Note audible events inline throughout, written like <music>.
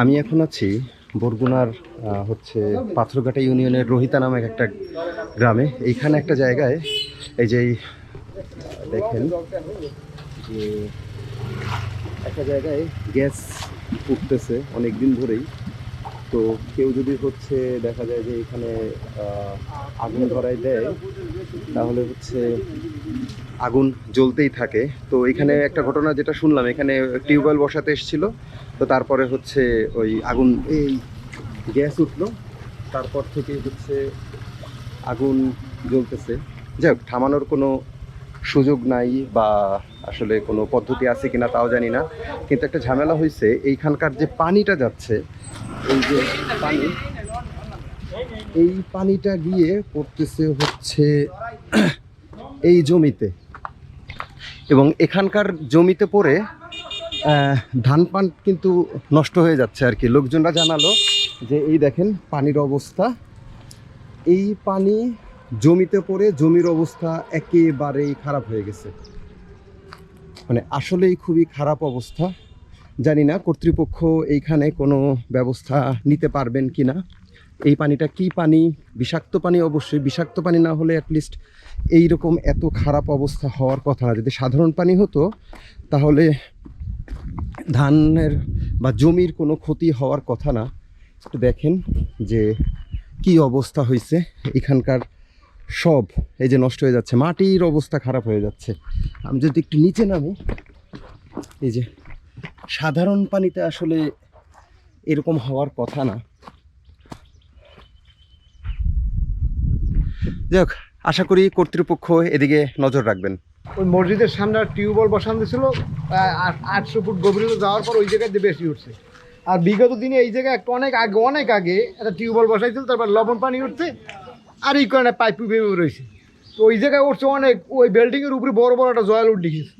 আমি এখন আছি বরগুনার হচ্ছে পাথরঘাটা ইউনিয়নের রোহিতা নামক একটা গ্রামে। এইখানে একটা জায়গায় এই যে দেখেন, যে একটা জায়গায় গ্যাস উঠতেছে অনেক দিন ধরেই। তো কেউ যদি হচ্ছে দেখা যায় যে এখানে আগুন ধরাই দেয়, তাহলে হচ্ছে আগুন জ্বলতেই থাকে। তো এখানে একটা ঘটনা যেটা শুনলাম, এখানে টিউবওয়েল বসাতে এসেছিল, তো তারপরে হচ্ছে ওই আগুন, এই গ্যাস উঠল, তারপর থেকে হচ্ছে আগুন জ্বলতেছে। যাই হোক, থামানোর কোনো সুযোগ নাই বা আসলে কোনো পদ্ধতি আছে কিনা তাও জানি না। কিন্তু একটা ঝামেলা হয়েছে এইখানকার যে পানিটা যাচ্ছে, এই যে পানি, এই পানিটা গিয়ে পড়তেছে হচ্ছে <clears throat> এই জমিতে। এবং এখানকার জমিতে পড়ে ধান পান কিন্তু নষ্ট হয়ে যাচ্ছে আর কি। লোকজনরা জানালো যে, এই দেখেন পানির অবস্থা। এই পানি জমিতে পড়ে জমির অবস্থা একেবারেই খারাপ হয়ে গেছে। মানে আসলেই খুবই খারাপ অবস্থা। জানি না কর্তৃপক্ষ এইখানে কোনো ব্যবস্থা নিতে পারবেন কি না। এই পানিটা কি পানি? বিষাক্ত পানি অবশ্যই। বিষাক্ত পানি না হলে অ্যাটলিস্ট এইরকম এত খারাপ অবস্থা হওয়ার কথা না। যদি সাধারণ পানি হতো, তাহলে ধানের বা জমির কোনো ক্ষতি হওয়ার কথা না। একটু দেখেন যে কি অবস্থা হয়েছে। এখানকার সব, এই যে নষ্ট হয়ে যাচ্ছে, মাটির অবস্থা খারাপ হয়ে যাচ্ছে। আমি যদি একটু নিচে নামি, এই যে সাধারণ পানিতে আসলে এরকম হওয়ার কথা না। যাই হোক, আশা করি কর্তৃপক্ষ এদিকে নজর রাখবেন। ওই মসজিদের সামনে টিউবওয়েল বসানো ছিল আটশো ফুট গভীরতা যাওয়ার পর ওই জায়গায় বেশি উঠছে। আর বিগত দিনে এই জায়গায় একটা অনেক আগে অনেক আগে একটা টিউবওয়েল বসাইছিল, তারপর লবণ পানি উঠছে আর এই কারণে পাইপ বেরিয়ে রয়েছে। তো ওই জায়গায় উঠছে অনেক ওই বিল্ডিংয়ের উপরে বড় বড় একটা জয়াল উঠে গেছে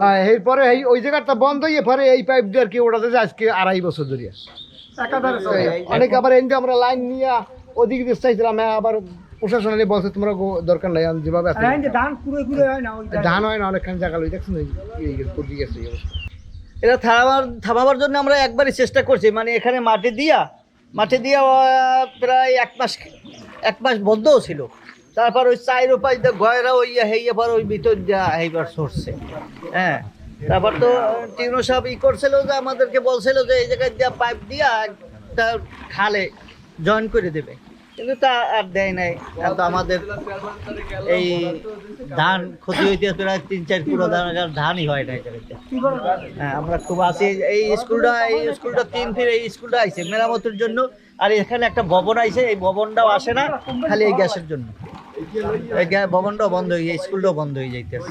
হ্যাঁ এরপরে এই ওই জায়গাটা বন্ধ হয়ে পরে এই পাইপ দিয়ে আর কি ওটাতে আজকে আড়াই বছর ধরে। অনেক আবার এনকে আমরা লাইন নিয়ে ওদিকে দিয়ে চাইছিলাম হ্যাঁ, আবার প্রশাসনে বলছে তোমরা দরকার নাই যেভাবে ধান হয় না হয় অনেকখানি জায়গা লই দেখছেন? এটা থামাবার থামাবার জন্য আমরা একবারই চেষ্টা করছি মানে এখানে মাটি দিয়া মাটি দিয়ে প্রায় এক মাস এক মাস বন্ধও ছিল। তারপর ওই চায়ের উপায় গয়রা ওই হেয়ে পর ওই ভিতর দিয়া এইবার সরছে। হ্যাঁ তারপর তো টিউনো সাহেব ই করছিল যে, আমাদেরকে বলছিল যে, এই জায়গায় দিয়া পাইপ দিয়া একটা খালে জয়েন করে দেবে। কিন্তু তা আর দেয় নাই। এখন আমাদের এই ধান ক্ষতি হইতে প্রায় তিন চার পুরো ধান ধানই হয় না হ্যাঁ আমরা খুব আসি এই স্কুলটা এই স্কুলটা তিন ফির এই স্কুলটা আইছে মেরামতের জন্য। আর এখানে একটা ভবন আইছে এই ভবনটাও আসে না খালি এই গ্যাসের জন্য। এই ভবনটাও বন্ধ হয়ে যায় স্কুলটাও বন্ধ হয়ে যাইতেছে।